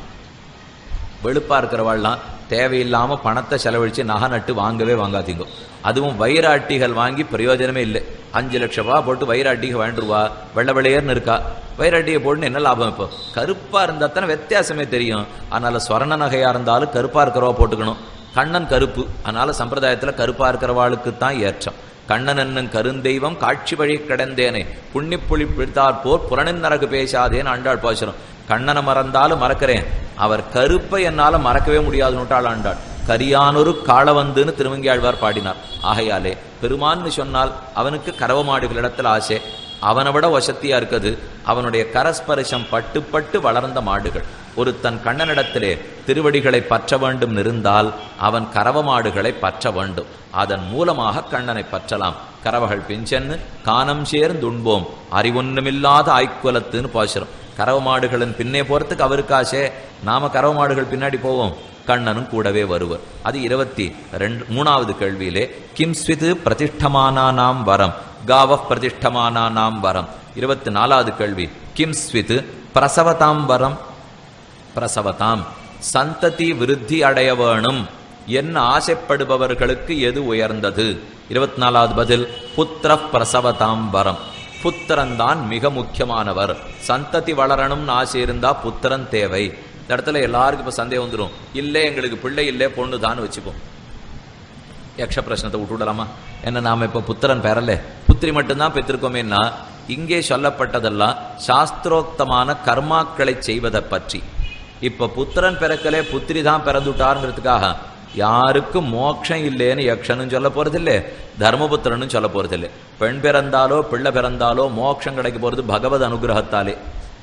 வெளுப்பா இருக்கிறவாள்லாம் தேவையில்லாமல் பணத்தை செலவழித்து நகை நட்டு வாங்கவே வாங்காதீங்க. அதுவும் வைராட்டிகள் வாங்கி பிரயோஜனமே இல்லை. அஞ்சு லட்ச ரூபா போட்டு வைராட்டிகள் வாங்கிட்டு வெள்ளை வெள்ளையர்னு இருக்கா. வைராட்டியை போட்டுன்னு என்ன லாபம் இப்போ? கருப்பாக இருந்தால் தானே வித்தியாசமே தெரியும். அதனால் சொரண நகையாக இருந்தாலும் கருப்பாக இருக்கிறவா போட்டுக்கணும். கண்ணன் கருப்பு. அதனால் சம்பிரதாயத்தில் கருப்பாக இருக்கிறவாளுக்கு தான் ஏற்றம். கண்ணன் என்னும் கருந்தெய்வம் காட்சி வழி கிடந்தேனே. புண்ணிப்புளி பிடித்தாற் போர் புறணின் நரகு பேசாதேன்னு அண்டாள் பாசுரம். கண்ணனை மறந்தாலும் மறக்கிறேன். அவர் கருப்பை என்னால மறக்கவே முடியாதுன்னுட்டாள் ஆண்டாள் கரியானொரு காளவந்துன்னு திருமங்கியாழ்வார் பாடினார். ஆகையாலே பெருமான்னு சொன்னால் அவனுக்கு கரவமாடுகளிடத்தில் ஆசை. அவனை விட வசத்தியா இருக்குது அவனுடைய கரஸ்பரிசம் பட்டு பட்டு வளர்ந்த மாடுகள். ஒரு தன் கண்ணனிடத்திலே திருவடிகளை பற்ற வேண்டும் இருந்தால் அவன் கரவ மாடுகளை பற்ற வேண்டும். அதன் மூலமாக கண்ணனை பற்றலாம். கரவகள் பிஞ்சென்னு கானம் சேர்ந்துண்போம். அறிவொன்னுமில்லாத ஆய்க்குலத்துன்னு பாசுரம். கறவு மாடுகளின் பின்னே போறதுக்கு அவருக்காசே நாம கரவ மாடுகள் பின்னாடி போவோம். கண்ணனும் கூடவே வருவர். அது இருபத்தி ரெண்டு மூணாவது கேள்வியிலே கிம் பிரதிஷ்டமானா பிரதிஷ்டமானானாம் வரம்? காவ பிரதிஷ்டமானானாம் வரம்? இருபத்தி நாலாவது கேள்வி கிம் ஸ்வித் பிரசவதாம் வரம்? பிரசவதாம். சந்ததி விருத்தி அடைய வேணும். என்ன ஆசைப்படுபவர்களுக்கு எது உயர்ந்தது? இருபத்தி நாலாவது பதில் புத்திர பிரசவதாம் வரம். புத்திரன் தான் மிக முக்கியமானவர். சந்ததி வளரணும்னு ஆசை இருந்தா புத்திரன் தேவை. இந்த இடத்துல எல்லாருக்கும் இப்ப சந்தேகம் வந்துடும் இல்லை எங்களுக்கு பிள்ளை இல்லை பொண்ணு தான் வச்சுப்போம். யக்ஷ பிரச்சனத்தை விட்டுவிடலாமா என்ன நாம இப்ப புத்திரன் பெறல புத்திரி மட்டும்தான் பெற்றிருக்கோமேன்னா இங்கே சொல்லப்பட்டதெல்லாம் சாஸ்திரோக்தமான கர்மாக்களை செய்வதை பற்றி. இப்ப புத்திரன் பிறக்கலே புத்திரி தான் பிறந்துட்டாருங்கிறதுக்காக யாருக்கும் மோட்சம் இல்லைன்னு யக்ஷனும் சொல்ல போறதில்லை தர்மபுத்திரனும் சொல்ல போறதில்லை. பெண் பிறந்தாலோ பிள்ளை பிறந்தாலோ மோட்சம் கிடைக்க போறது பகவத் அனுகிரகத்தாலே.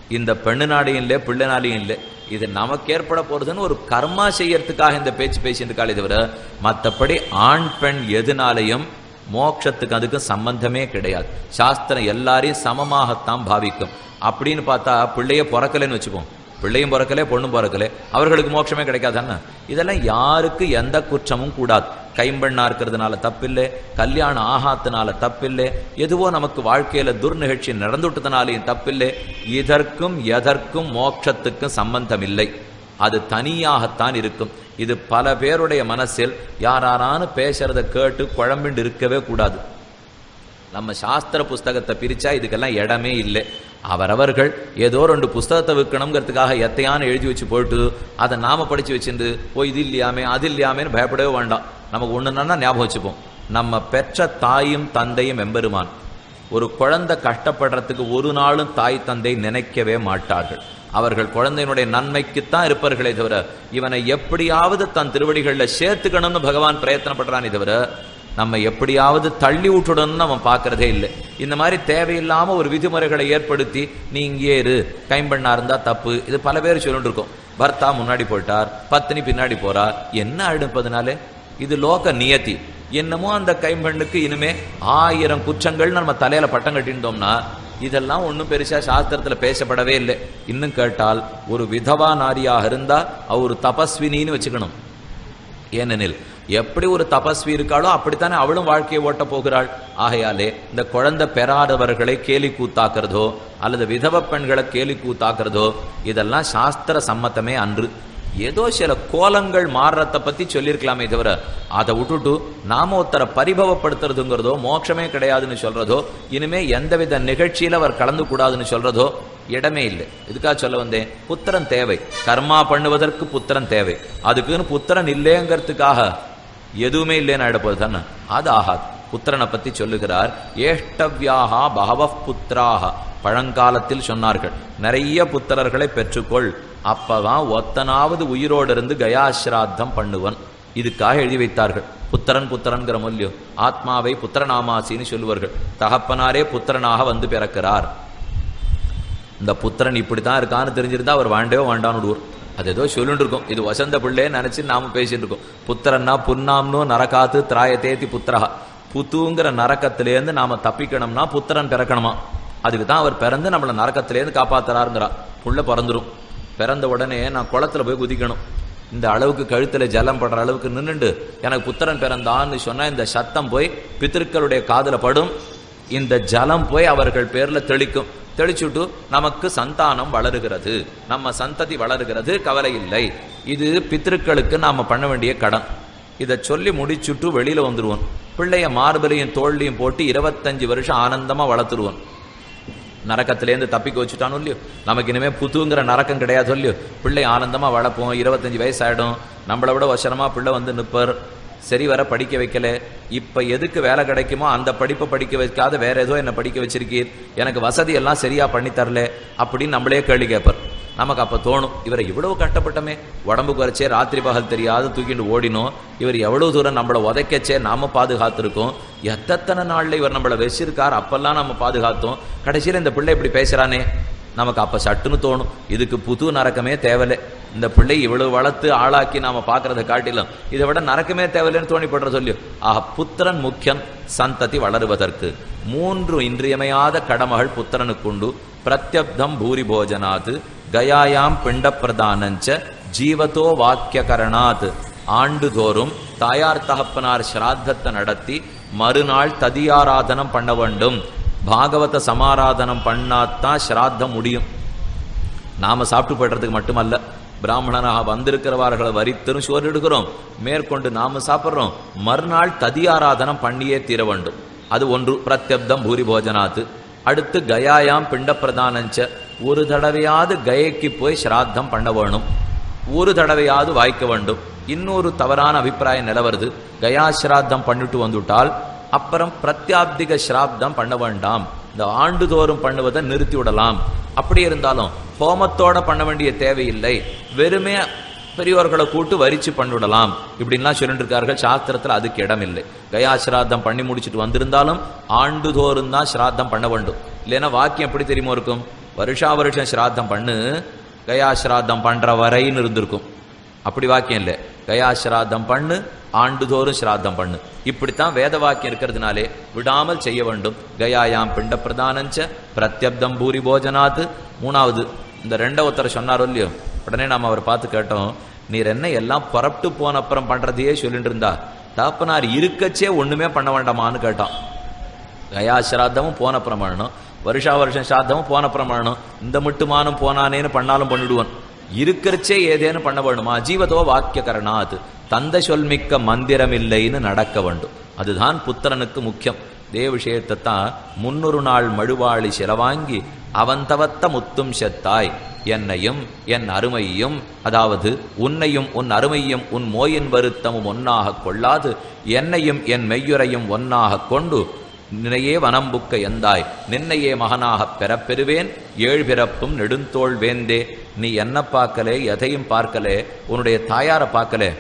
இந்த பெண்ணு நாடையும் இல்லை பிள்ளை நாளையும் இல்லை. இது நமக்கு ஏற்பட போறதுன்னு ஒரு கர்மா செய்யறதுக்காக இந்த பேச்சு பேசிட்டு இருக்காளே தவிர மற்றபடி ஆண் பெண் எதுனாலையும் மோட்சத்துக்கு அதுக்கும் சம்பந்தமே கிடையாது. சாஸ்திரம் எல்லாரையும் சமமாகத்தான் பாவிக்கும். அப்படின்னு பார்த்தா பிள்ளைய பிறக்கலைன்னு வச்சுப்போம். பிள்ளையும் பிறக்கலே பொண்ணும் பிறக்கலே. அவர்களுக்கு மோட்சமே கிடைக்காதானே இதெல்லாம் யாருக்கு எந்த குற்றமும் கூடாது. கைம்பெண்ணா இருக்கிறதுனால தப்பில்லை கல்யாணம் ஆகாத்தினால தப்பில்லை எதுவோ நமக்கு வாழ்க்கையில துர்நிகழ்ச்சி நடந்துட்டதுனாலையும் தப்பில்லை. இதற்கும் எதற்கும் மோட்சத்துக்கும் சம்பந்தம் இல்லை அது தனியாகத்தான் இருக்கும். இது பல பேருடைய மனசில் யாரானு பேசுறத கேட்டு குழம்பிண்டு இருக்கவே கூடாது. நம்ம சாஸ்திர புஸ்தகத்தை பிரிச்சா இதுக்கெல்லாம் இடமே இல்லை. அவரவர்கள் ஏதோ ரெண்டு புஸ்தகத்தை விற்கணுங்கிறதுக்காக எத்தையான எழுதி வச்சு போட்டு அதை நாம படிச்சு வச்சிருந்து ஓ இது இல்லையாமே அது இல்லையாமேன்னு பயப்படவே வேண்டாம். நமக்கு ஒண்ணுன்னா ஞாபகம் வச்சுப்போம். நம்ம பெற்ற தாயும் தந்தையும் எம்பெருமான். ஒரு குழந்தை கஷ்டப்படுறதுக்கு ஒரு நாளும் தாய் தந்தை நினைக்கவே மாட்டார்கள். அவர்கள் குழந்தையினுடைய நன்மைக்குத்தான் இருப்பார்களே தவிர இவனை எப்படியாவது தன் திருவடிகளில் சேர்த்துக்கணும்னு பகவான் பிரயத்தனப்படுறானே தவிர நம்ம எப்படியாவது தள்ளி விட்டுடணும்னு நம்ம பார்க்கறதே இல்லை. இந்த மாதிரி தேவையில்லாமல் ஒரு விதிமுறைகளை ஏற்படுத்தி நீ இங்கே இரு கைம்பண்ணா இருந்தால் தப்பு. இது பல பேர் சொல்லிட்டு இருக்கோம். பர்த்தா முன்னாடி போயிட்டார் பத்தினி பின்னாடி போறார். என்ன அடுப்பதுனாலே இது லோக நியத்தி. என்னமோ அந்த கைம்பெண்ணுக்கு இனிமே ஆயிரம் குற்றங்கள் நம்ம தலையில பட்டம் கட்டியிருந்தோம்னா இதெல்லாம் ஒன்றும் பெருசா சாஸ்திரத்தில் பேசப்படவே இல்லை. இன்னும் கேட்டால் ஒரு விதவா நாரியாக இருந்தா அவர் தபஸ்வினின்னு வச்சுக்கணும். ஏனெனில் எப்படி ஒரு தபஸ்வி இருக்காளோ அப்படித்தானே அவளும் வாழ்க்கையை ஓட்ட போகிறாள். ஆகையாலே இந்த குழந்தை பெறாதவர்களை கேலி கூத்தாக்குறதோ அல்லது விதவ பெண்களை கேலி கூத்தாக்குறதோ இதெல்லாம் சாஸ்திர சம்மத்தமே அன்று. ஏதோ சில கோலங்கள் மாறுறத பத்தி சொல்லியிருக்கலாமே தவிர அதை விட்டுட்டு நாம ஒருத்தரை பரிபவப்படுத்துறதுங்கிறதோ மோட்சமே கிடையாதுன்னு சொல்றதோ இனிமே எந்தவித நிகழ்ச்சியில அவர் கலந்து கூடாதுன்னு சொல்றதோ இடமே இல்லை. இதுக்காக சொல்ல வந்தேன் புத்திரன் தேவை. கர்மா பண்ணுவதற்கு புத்திரன் தேவை. அதுக்குன்னு புத்திரன் இல்லைங்கிறதுக்காக எதுவுமே இல்லைன்னு ஆயிடப்போது தானே? அது ஆகாது. புத்திரனை பத்தி சொல்லுகிறார் ஏஷ்டவ்யாகா பகவ புத்திராக பழங்காலத்தில் சொன்னார்கள் நிறைய புத்திரர்களை பெற்றுக்கொள். அப்பதான் ஒத்தனாவது உயிரோடு இருந்து கயாசிராத்தம் பண்ணுவன். இதுக்காக எழுதி வைத்தார்கள். புத்திரன் புத்திரன்கிற மொழியோ ஆத்மாவை புத்திரநாமாசின்னு சொல்லுவார்கள். தகப்பனாரே புத்திரனாக வந்து பிறக்கிறார். இந்த புத்திரன் இப்படித்தான் இருக்கான்னு தெரிஞ்சிருந்தா அவர் வாண்டவே வாண்டான்னு விடுவார். அது ஏதோ சொல்லிட்டு இருக்கும். இது வசந்த பிள்ளைன்னு நினைச்சு நாம பேசிட்டு இருக்கோம். புத்திரன்னா புன்னாம்னு நரகாத்து திராய தேத்தி புத்திரகா புத்துங்கிற நரக்கத்திலேருந்து நாம தப்பிக்கணும்னா புத்திரன் பிறக்கணுமா? அதுக்கு தான் அவர் பிறந்து நம்மளை நரக்கத்திலேருந்து காப்பாத்துறாருங்கிறா. புள்ள பிறந்துரும். பிறந்த உடனே நான் குளத்துல போய் குதிக்கணும். இந்த அளவுக்கு கழுத்துல ஜலம் படுற அளவுக்கு நின்றுண்டு. எனக்கு புத்திரன் பிறந்தான்னு சொன்னா இந்த சத்தம் போய் பித்திருக்களுடைய காதில் படும். இந்த ஜலம் போய் அவர்கள் பேர்ல தெளிக்கும். தெளிச்சுட்டு நமக்கு சந்தானம் வளருகிறது. நம்ம சந்ததி வளருகிறது கவலை இல்லை. இது பித்திருக்களுக்கு நாம் பண்ண வேண்டிய கடன். இதை சொல்லி முடிச்சுட்டு வெளியில் வந்துடுவோம் பிள்ளைய மார்பலையும் தோல்லையும் போட்டு இருபத்தஞ்சு வருஷம் ஆனந்தமாக வளர்த்துருவோம். நரக்கத்திலேருந்து தப்பிக்க வச்சுட்டானோ இல்லையோ? நமக்கு இனிமேல் புதுங்கிற நரக்கம் கிடையாது இல்லையோ? பிள்ளை ஆனந்தமாக வளர்ப்போம். இருபத்தஞ்சு வயசு ஆகிடும் நம்மளை விட வசனமாக பிள்ளை வந்து நிற்பார் சரி வர படிக்க வைக்கல. இப்ப எதுக்கு வேலை கிடைக்குமோ அந்த படிப்பை படிக்க வைக்காத வேற ஏதோ என்ன படிக்க வச்சிருக்கீர். எனக்கு வசதி எல்லாம் சரியா பண்ணி தரல அப்படின்னு நம்மளே கேள்வி கேட்பார். நமக்கு அப்ப தோணும் இவரை இவ்வளவு கஷ்டப்பட்டமே. உடம்பு குறைச்சே ராத்திரி பகல் தெரியாது தூக்கிட்டு ஓடினோம். இவர் எவ்வளவு தூரம் நம்மளை உதைக்கச்சே நாம பாதுகாத்திருக்கோம். எத்தனை நாள்ல இவர் நம்மளை வச்சிருக்கார் அப்பெல்லாம் நம்ம பாதுகாத்தோம். கடைசியில இந்த பிள்ளை இப்படி பேசுறானே. நமக்கு அப்ப சட்டுன்னு தோணும். இதுக்கு புது நரக்கமே தேவையில்லை. இந்த பிள்ளை இவ்வளவு வளர்த்து ஆளாக்கி நாம பாக்குறத காட்டிலும் இதை விட நரக்கமே தேவையில்லைன்னு தோணிப்படுற சொல்லி. ஆஹா புத்திரன் முக்கியம் சந்ததி வளருவதற்கு. மூன்று இன்றியமையாத கடமைகள் புத்திரனுக்குண்டு பிரத்யப்தம் பூரி போஜனாத். கயாயாம் பிண்ட பிரதானஞ்ச ஜீவதோ வாக்கியகரணாத். ஆண்டுதோறும் தாயார் தகப்பனார் சிராத்தத்தை நடத்தி மறுநாள் ததியாராதனம் பண்ண வேண்டும். பாகவத சமாராதனம் பண்ணாதான் சிராத்தம் முடியும். நாம சாப்பிட்டு போயிடுறதுக்கு மட்டுமல்ல. பிராமணனாக வந்திருக்கிறவர்களை வரித்தரும் சோறு எடுக்கிறோம் மேற்கொண்டு நாம சாப்பிட்றோம். மறுநாள் ததியாராதனம் பண்ணியே தீர வேண்டும். அது ஒன்று பிரத்யப்தம் பூரி போஜனாத்து. அடுத்து கயாயாம் பிண்ட பிரதானஞ்ச ஒரு தடவையாவது கயைக்கு போய் சிராத்தம் பண்ண வேணும். ஒரு தடவையாவது வாய்க்க வேண்டும். இன்னொரு தவறான அபிப்பிராயம் நிலவருது. கயா ஸ்ராத்தம் பண்ணிட்டு வந்துட்டால் அப்புறம் பிரத்யாப்திக ஸ்ராப்தம் பண்ண வேண்டாம். இந்த ஆண்டுதோறும் பண்ணுவதை நிறுத்தி விடலாம். அப்படி இருந்தாலும் ஹோமத்தோட பண்ண வேண்டிய தேவையில்லை. வெறுமே பெரியோர்களை கூட்டு வரிச்சு பண்ணிவிடலாம். இப்படின்லாம் சொல்லிட்டு சாஸ்திரத்தில் அதுக்கு இடம் இல்லை கயா சிராத்தம் பண்ணி முடிச்சுட்டு வந்திருந்தாலும் ஆண்டுதோறும் தான் சிராத்தம் பண்ண வேண்டும். இல்லைன்னா வாக்கியம் எப்படி தெரியுமோ இருக்கும்? வருஷா வருஷம் சிராத்தம் பண்ணு கயா சிராத்தம் பண்ணுற வரைன்னு இருந்திருக்கும். அப்படி வாக்கியம் இல்லை. கயா ஸ்ராத்தம் பண்ணு ஆண்டுதோறும் சிராத்தம் பண்ணு. இப்படித்தான் வேத வாக்கியம் இருக்கிறதுனாலே விடாமல் செய்ய வேண்டும். கயாயாம் பிண்ட பிரதானஞ்ச பிரத்யப்தம் பூரி போஜனாத். மூணாவது இந்த ரெண்ட சொன்னாரோ இல்லையோ? உடனே நாம் அவர் பார்த்து கேட்டோம் நீர் என்ன எல்லாம் புறப்பட்டு போன அப்புறம் பண்றதையே சொல்லிட்டு இருந்தா? தாப்பனார் இருக்கச்சே ஒண்ணுமே பண்ண வேண்டாமான்னு கேட்டான். கயா சிராத்தமும் போன அப்புறம் பண்ணணும். வருஷா வருஷம் சிராத்தமும் போன அப்புறம் பண்ணணும். இந்த மட்டுமானும் போனானேன்னு பண்ணாலும் பண்ணிடுவான். இருக்கிறச்சே ஏதேனும் பண்ண வேணுமா? ஜீவதோ வாக்கிய கரணாத் தந்த சொல்மிக்க மந்திரம் இல்லைன்னு நடக்க வேண்டும். அதுதான் புத்திரனுக்கு முக்கியம். இதே விஷயத்தை தான் முன்னொரு நாள் மழுவாளி சிலவாங்கி அவன் தவத்த முத்தும் செத்தாய். என்னையும் என் அருமையும் அதாவது உன்னையும் உன் அருமையும் உன் மோயின் வருத்தமும் ஒன்னாக கொள்ளாது. என்னையும் என் மெய்யுரையும் ஒன்னாகக் கொண்டு நினையே வனம்புக்க எந்தாய்? நின்னையே மகனாகப் பெறப்பெறுவேன். ஏழு பிறப்பும் நெடுந்தோள் வேந்தே. நீ என்ன பார்க்கலே? எதையும் பார்க்கலே? உன்னுடைய தாயாரை பார்க்கலே?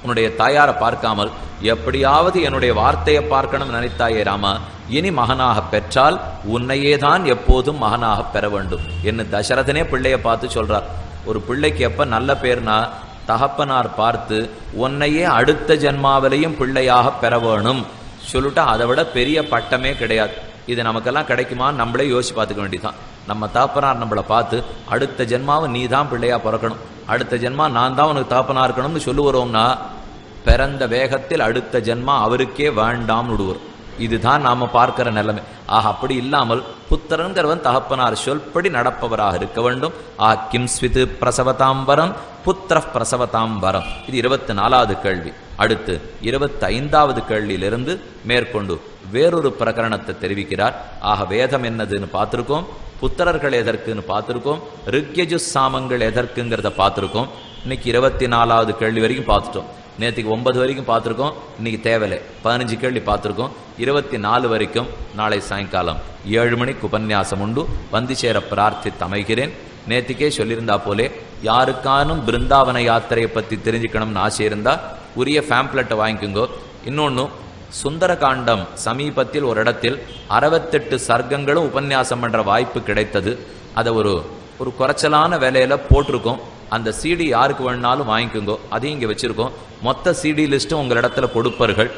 உன்னுடைய தாயாரை பார்க்காமல் எப்படியாவது என்னுடைய வார்த்தையை பார்க்கணும் நினைத்தாயே ராமா. இனி மகனாக பெற்றால் உன்னையே தான் எப்போதும் மகனாக பெற வேண்டும் என்று தசரதனே பிள்ளைய பார்த்து சொல்றார். ஒரு பிள்ளைக்கு எப்ப நல்ல பேர்னா தகப்பனார் பார்த்து உன்னையே அடுத்த ஜென்மாவிலையும் பிள்ளையாக பெற வேணும் சொல்லிட்டா அதை விட பெரிய பட்டமே கிடையாது. இது நமக்கெல்லாம் கிடைக்குமா நம்மளே யோசிச்சு பார்த்துக்க வேண்டியதுதான். நம்ம தாப்பனார் நம்மளை பார்த்து அடுத்த ஜென்மாவை நீ தான் பிள்ளையா பிறக்கணும். அடுத்த ஜென்மா நான் தான் உனக்கு தாப்பனா இருக்கணும்னு சொல்லுவோம்னா பிறந்த வேகத்தில் அடுத்த ஜென்மா அவருக்கே வேண்டாம்னு விடுவோம் இதுதான் நாம் பார்க்கிற நிலைமை. ஆக அப்படி இல்லாமல் புத்திரங்கிறவன் தகப்பனார் சொல்படி நடப்பவராக இருக்க வேண்டும். ஆ கிம் ஸ்விது பிரசவதாம் வரம் புத்திர பிரசவதாம் வரம். இது இருபத்தி நாலாவது கேள்வி. அடுத்து இருபத்தி ஐந்தாவது கேள்வியிலிருந்து மேற்கொண்டு வேறொரு பிரகரணத்தை தெரிவிக்கிறார். ஆக வேதம் என்னதுன்னு பார்த்துருக்கோம். புத்திரர்கள் எதற்குன்னு பார்த்துருக்கோம். ரிக்யஜு சாமங்கள் எதற்குங்கிறத பார்த்துருக்கோம். இன்னைக்கு இருபத்தி நாலாவது கேள்வி வரைக்கும் பார்த்துட்டோம். நேற்றுக்கு ஒன்பது வரைக்கும் பார்த்துருக்கோம். இன்றைக்கி தேவையில்லை. பதினஞ்சு கேள்வி பார்த்துருக்கோம். இருபத்தி நாலு வரைக்கும் நாளை சாயங்காலம் ஏழு மணிக்கு உபன்யாசம் உண்டு. வந்து சேர பிரார்த்தித்து அமைகிறேன் நேற்றுக்கே சொல்லியிருந்தா போலே யாருக்கானும் பிருந்தாவன யாத்திரையை பற்றி தெரிஞ்சுக்கணும்னு ஆசை இருந்தால் உரிய ஃபேம்ப்ளெட்டை வாங்கிக்கோங்க. இன்னொன்று சுந்தரகாண்டம் சமீபத்தில் ஒரு இடத்தில் அறுபத்தெட்டு சர்க்கங்களும் உபன்யாசம் பண்ணுற வாய்ப்பு கிடைத்தது. அதை ஒரு ஒரு குறைச்சலான விலையில போட்டிருக்கோம். அந்த சீடி யாருக்கு வேணாலும் வாங்கிக்கோங்க. அதையும் இங்கே வச்சுருக்கோம். மொத்த சிடி லிஸ்ட்டும் உங்கள் இடத்துல கொடுப்பார்கள்.